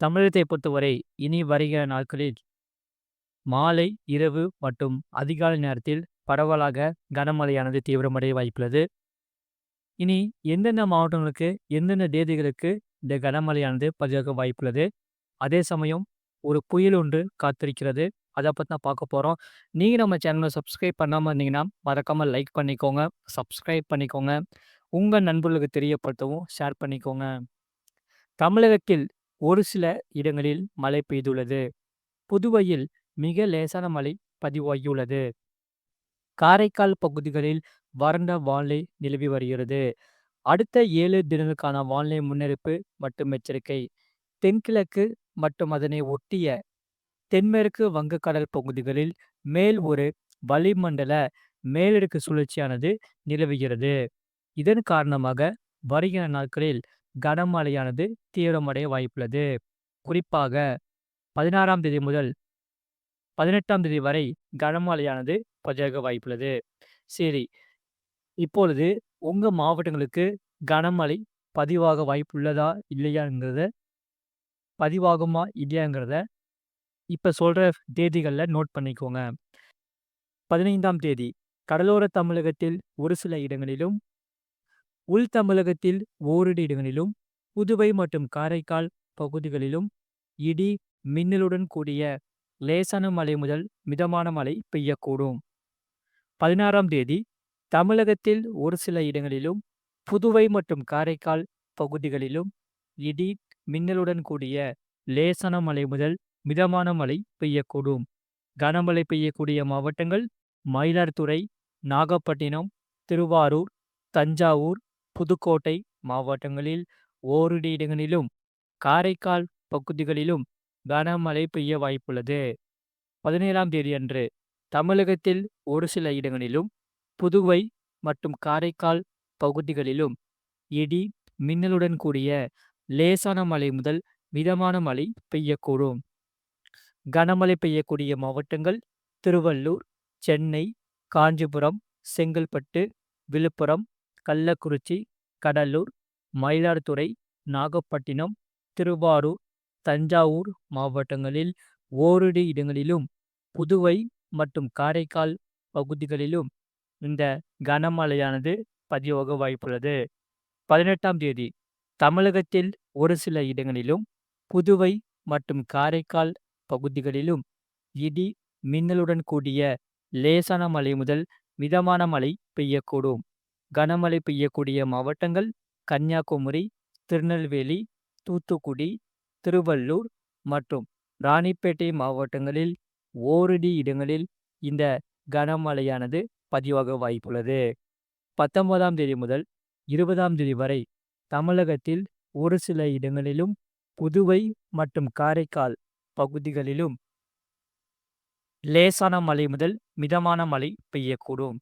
தமிழகத்தை பொறுத்தவரை இனி வருகிற நாட்களில் மாலை, இரவு மற்றும் அதிகாலை நேரத்தில் பரவலாக கனமழையானது தீவிரமடைய வாய்ப்புள்ளது. இனி எந்தெந்த மாவட்டங்களுக்கு, எந்தெந்த தேதிகளுக்கு இந்த கனமழையானது பதிவாக வாய்ப்புள்ளது. அதே சமயம் ஒரு புயல் ஒன்று காத்திருக்கிறது. அதை பற்றி தான் பார்க்க போகிறோம் நீங்கள் நம்ம சேனலை சப்ஸ்கிரைப் பண்ணாமல் இருந்தீங்கன்னா, மறக்காமல் லைக் பண்ணிக்கோங்க, சப்ஸ்கிரைப் பண்ணிக்கோங்க. உங்கள் நண்பர்களுக்கு தெரியப்படுத்தவும் ஷேர் பண்ணிக்கோங்க. தமிழகத்தில் ஒரு சில இடங்களில் மழை பெய்துள்ளது. புதுவையில் மிக லேசான மழை பதிவாகியுள்ளது. காரைக்கால் பகுதிகளில் வறண்ட வானிலை நிலவி வருகிறது. அடுத்த ஏழு தினங்களுக்கான வானிலை முன்னெடுப்பு மற்றும் எச்சரிக்கை. தென்கிழக்கு மற்றும் அதனை ஒட்டிய தென்மேற்கு வங்கக்கடல் பகுதிகளில் மேல் ஒரு வளிமண்டல மேலடுக்கு சுழற்சியானது நிலவுகிறது. இதன் காரணமாக வருகிற நாட்களில் கனமழையானது தீவிரமடைய வாய்ப்புள்ளது. குறிப்பாக 16ஆம் தேதி முதல் 18ஆம் தேதி வரை கனமழையானது பதிவாக வாய்ப்புள்ளது. சரி. இப்பொழுது உங்கள் மாவட்டங்களுக்கு கனமழை பதிவாக வாய்ப்புள்ளதா? இல்லையாங்கிறத பதிவாகுமா? இல்லையாங்கிறத இப்போ சொல்கிற தேதிகளில் நோட் பண்ணிக்கோங்க. 15ஆம் தேதி கடலோர தமிழகத்தில் ஒரு சில இடங்களிலும், உள் தமிழகத்தில் ஓரிரு இடங்களிலும், புதுவை மற்றும் காரைக்கால் பகுதிகளிலும் இடி, மின்னலுடன் கூடிய லேசான மழை முதல் மிதமான மழை பெய்யக்கூடும். 16ஆம் தேதி தமிழகத்தில் ஒரு சில இடங்களிலும், புதுவை மற்றும் காரைக்கால் பகுதிகளிலும் இடி, மின்னலுடன் கூடிய லேசான மழை முதல் மிதமான மழை பெய்யக்கூடும். கனமழை பெய்யக்கூடிய மாவட்டங்கள் மயிலாடுதுறை, நாகப்பட்டினம், திருவாரூர், தஞ்சாவூர், புதுக்கோட்டை மாவட்டங்களில் ஓரிரு இடங்களிலும், காரைக்கால் பகுதிகளிலும் கனமழை பெய்ய வாய்ப்புள்ளது. பதினேழாம் தேதி அன்று தமிழகத்தில் ஒரு சில இடங்களிலும், புதுவை மற்றும் காரைக்கால் பகுதிகளிலும் இடி, மின்னலுடன் கூடிய லேசான மழை முதல் மிதமான மழை பெய்யக்கூடும். கனமழை பெய்யக்கூடிய மாவட்டங்கள் திருவள்ளூர், சென்னை, காஞ்சிபுரம், செங்கல்பட்டு, விழுப்புரம், கள்ளக்குறிச்சி, கடலூர், மயிலாடுதுறை, நாகப்பட்டினம், திருவாரூர், தஞ்சாவூர் மாவட்டங்களில் ஓரிரு இடங்களிலும், புதுவை மற்றும் காரைக்கால் பகுதிகளிலும் இந்த கனமழையானது பதிவாக வாய்ப்புள்ளது. 18ஆம் தேதி தமிழகத்தில் ஒரு சில இடங்களிலும், புதுவை மற்றும் காரைக்கால் பகுதிகளிலும் இடி, மின்னலுடன் கூடிய லேசான மழை முதல் மிதமான மழை பெய்யக்கூடும். கனமழை பெய்யக்கூடிய மாவட்டங்கள் கன்னியாகுமரி, திருநெல்வேலி, தூத்துக்குடி, திருவள்ளூர் மற்றும் ராணிப்பேட்டை மாவட்டங்களில் ஓரிடி இடங்களில் இந்த கனமழையானது பதிவாக வாய்ப்புள்ளது. 19ஆம் தேதி முதல் 20ஆம் தேதி வரை தமிழகத்தில் ஒரு சில இடங்களிலும், புதுவை மற்றும் காரைக்கால் பகுதிகளிலும் லேசான மழை முதல் மிதமான மழை பெய்யக்கூடும்.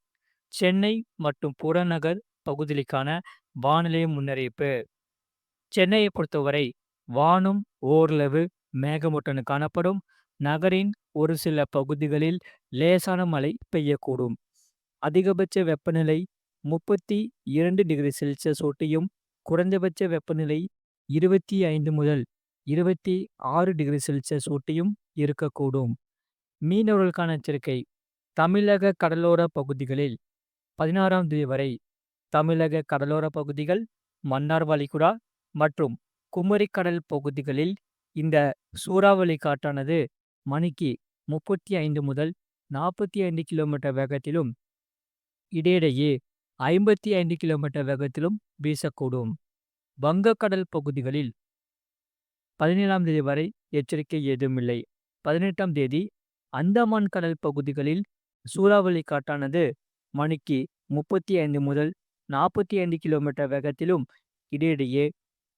சென்னை மற்றும் புறநகர் பகுதிகளுக்கான வானிலை முன்னறிவிப்பு. சென்னையை பொறுத்தவரை வானம் ஓரளவு மேகமூட்டத்துடன் காணப்படும். நகரின் ஒரு சில பகுதிகளில் லேசான மழை பெய்யக்கூடும். அதிகபட்ச வெப்பநிலை 32 டிகிரி செல்சியஸ் ஒட்டியும், குறைந்தபட்ச வெப்பநிலை 25 முதல் 26 டிகிரி செல்சியஸ் ஒட்டியும் இருக்கக்கூடும். மீனவர்களுக்கான எச்சரிக்கை தமிழக கடலோர பகுதிகளில் 16ஆம் தேதி வரை தமிழக கடலோர பகுதிகள், மன்னார் வளைகுடா மற்றும் குமரிக்கடல் பகுதிகளில் இந்த சூறாவளி காற்றானது மணிக்கு 35 முதல் 45 கிலோமீட்டர் வேகத்திலும், இடையிடையே 55 கிலோமீட்டர் வேகத்திலும் வீசக்கூடும். வங்கக்கடல் பகுதிகளில் 17ஆம் தேதி வரை எச்சரிக்கை ஏதுமில்லை. 18ஆம் தேதி அந்தமான் கடல் பகுதிகளில் சூறாவளி காற்றானது மணிக்கு 35 முதல் 45 கிலோமீட்டர் வேகத்திலும், இடையிடையே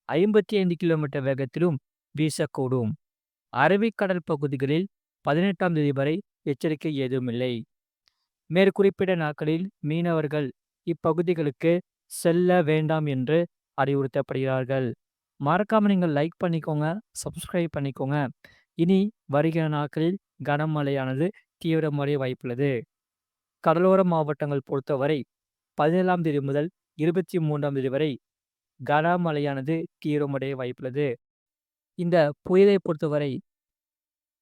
55 கிலோமீட்டர் வேகத்திலும் வீசக்கூடும். அரபிக்கடல் பகுதிகளில் 18ஆம் தேதி வரை எச்சரிக்கை ஏதுமில்லை. மேற்குறிப்பிட்ட நாட்களில் மீனவர்கள் இப்பகுதிகளுக்கு செல்ல வேண்டாம் என்று அறிவுறுத்தப்படுகிறார்கள். மறக்காம நீங்கள் லைக் பண்ணிக்கோங்க, சப்ஸ்கிரைப் பண்ணிக்கோங்க. இனி வருகிற நாட்களில் கனமழையானது தீவிரமடைய வாய்ப்புள்ளது. கடலோர மாவட்டங்கள் பொறுத்தவரை 17ஆம் தேதி முதல் 23ஆம் தேதி வரை கனமழையானது தீவிரமடைய வாய்ப்புள்ளது. இந்த புயலை பொறுத்தவரை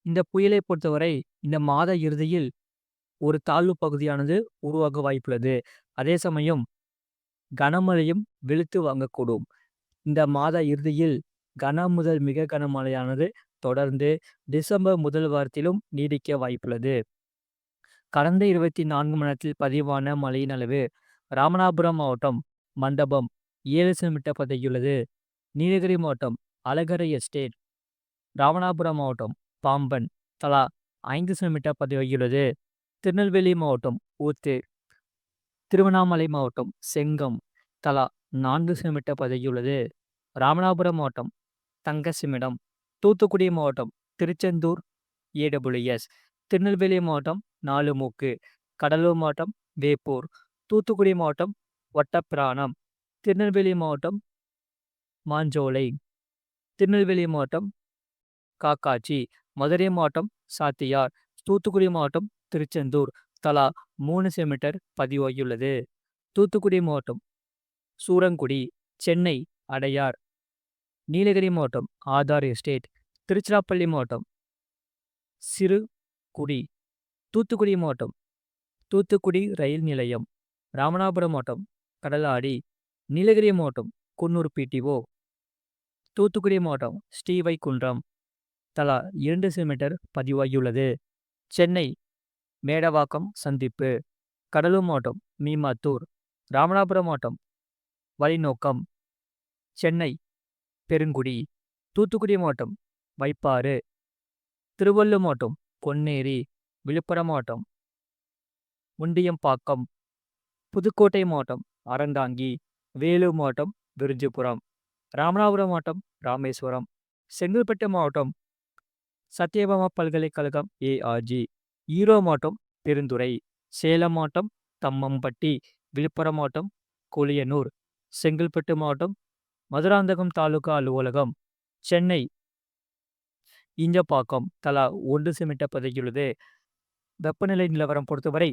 இந்த புயலை பொறுத்தவரை இந்த மாத இறுதியில் ஒரு தாழ்வு பகுதியானது உருவாக வாய்ப்புள்ளது. அதே சமயம் கனமழையும் வெளுத்து வாங்கக்கூடும். இந்த மாத இறுதியில் கன முதல் மிக கனமழையானது தொடர்ந்து டிசம்பர் முதல் வாரத்திலும் நீடிக்க வாய்ப்புள்ளது. கடந்த 24 மணி நேரத்தில் பதிவான மழையின் அளவு ராமநாதபுரம் மாவட்டம் மண்டபம் ஏழு சென்டிமீட்டர் பதவியுள்ளது. நீலகிரி மாவட்டம் அழகரை எஸ்டேட், ராமநாதபுரம் மாவட்டம் பாம்பன் தலா ஐந்து சென்டிமீட்டர் பதிவாகியுள்ளது. திருநெல்வேலி மாவட்டம் ஊத்து, திருவண்ணாமலை மாவட்டம் செங்கம் தலா நான்கு சென்டிமீட்டர் பதிவாகியுள்ளது. ராமநாதபுரம் மாவட்டம் தங்கசிமிடம் தூத்துக்குடி மாவட்டம் திருச்செந்தூர் ஏடபிள்யூஎஸ், திருநெல்வேலி மாவட்டம் நாலுமூக்கு, கடலூர் மாவட்டம் வேப்பூர், தூத்துக்குடி மாவட்டம் ஒட்டப்பிரானம், திருநெல்வேலி மாவட்டம் மாஞ்சோலை, திருநெல்வேலி மாவட்டம் காக்காட்சி, மதுரை மாவட்டம் சாத்தியார், தூத்துக்குடி மாவட்டம் திருச்செந்தூர். தலா மூணு செமீட்டர் பதிவாகியுள்ளது. தூத்துக்குடி மாவட்டம் சூரங்குடி, சென்னை அடையார், நீலகிரி மாவட்டம் ஆதார் எஸ்டேட், திருச்சிராப்பள்ளி மாவட்டம் சிறு குடி தூத்துக்குடி மாவட்டம் தூத்துக்குடி ரயில் நிலையம், ராமநாதபுரம் மாவட்டம் கடலாடி, நீலகிரி மாவட்டம் குன்னூர் பிடிஓ, தூத்துக்குடி மாவட்டம் ஸ்ரீவைகுண்டம் தலா இரண்டு சென்டிமீட்டர் பதிவாகியுள்ளது. சென்னை மேடவாக்கம் சந்திப்பு, கடலூர் மாவட்டம் மீமாத்தூர், ராமநாதபுரம் மாவட்டம் வழிநோக்கம், சென்னை பெருங்குடி, தூத்துக்குடி மாவட்டம் வைப்பாறு, திருவள்ளூர் மாவட்டம் பொன்னேரி, விழுப்புரம் மாவட்டம் முண்டியம்பாக்கம், புதுக்கோட்டை மாவட்டம் அறந்தாங்கி, வேலூர் மாவட்டம் விருஞ்சிபுரம், ராமநாதபுரம் மாவட்டம் ராமேஸ்வரம், செங்கல்பட்டு மாவட்டம் சத்யபாமா பல்கலைக்கழகம் ஏஆர்ஜி, ஈரோ மாவட்டம் பெருந்துறை, சேலம் மாவட்டம் தம்மம்பட்டி, விழுப்புரம் மாவட்டம் கொளியனூர் செங்கல்பட்டு மாவட்டம் மதுராந்தகம் தாலுகா அலுவலகம், சென்னை ஈஞ்சப்பாக்கம் தலா 1 சென்டிமீட்டர் பதிவாகியுள்ளது. வெப்பநிலை நிலவரம் பொறுத்தவரை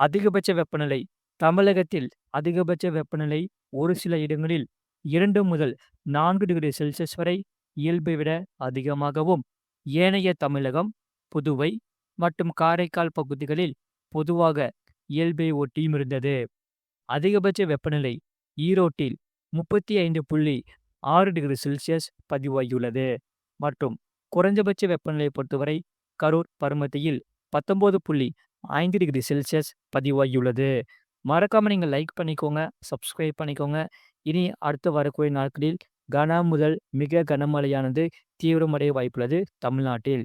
அதிகபட்ச வெப்பநிலை தமிழகத்தில் அதிகபட்ச வெப்பநிலை ஒரு சில இடங்களில் இரண்டு முதல் நான்கு டிகிரி செல்சியஸ் வரை இயல்பை விட அதிகமாகவும், ஏனைய தமிழகம், புதுவை மற்றும் காரைக்கால் பகுதிகளில் பொதுவாக இயல்பை ஒட்டியும் இருந்தது. அதிகபட்ச வெப்பநிலை ஈரோட்டில் 35.6 டிகிரி செல்சியஸ் பதிவாகியுள்ளது மற்றும் குறைஞ்சபட்ச வெப்பநிலை பொறுத்தவரை கரூர் பருமத்தியில் பத்தொம்போது புள்ளி ஐந்து டிகிரி செல்சியஸ் பதிவாகியுள்ளது. மறக்காமல் நீங்கள் லைக் பண்ணிக்கோங்க, சப்ஸ்கிரைப் பண்ணிக்கோங்க. இனி அடுத்து வரக்கூடிய நாட்களில் கன முதல் மிக கனமழையானது தீவிரமடைய வாய்ப்புள்ளது தமிழ்நாட்டில்.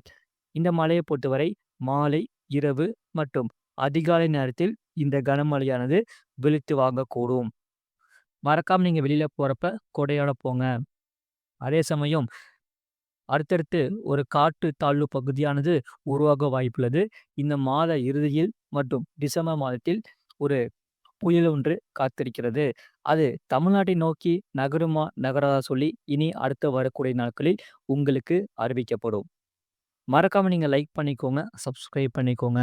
இந்த மழையை பொறுத்தவரை மாலை, இரவு மற்றும் அதிகாலை நேரத்தில் இந்த கனமழையானது வெளுத்து வாங்கக்கூடும். மறக்காமல் நீங்கள் வெளியில் போகிறப்ப கொடையோட போங்க. அதே சமயம் அடுத்தடுத்து ஒரு காற்று தாழ்வு பகுதியானது உருவாக வாய்ப்புள்ளது. இந்த மாத இறுதியில் மற்றும் டிசம்பர் மாதத்தில் ஒரு புயல் ஒன்று காத்திருக்கிறது. அது தமிழ்நாட்டை நோக்கி நகருமா, நகராதா சொல்லி இனி அடுத்து வரக்கூடிய நாட்களில் உங்களுக்கு அறிவிக்கப்படும். மறக்காம நீங்க லைக் பண்ணிக்கோங்க, சப்ஸ்கிரைப் பண்ணிக்கோங்க.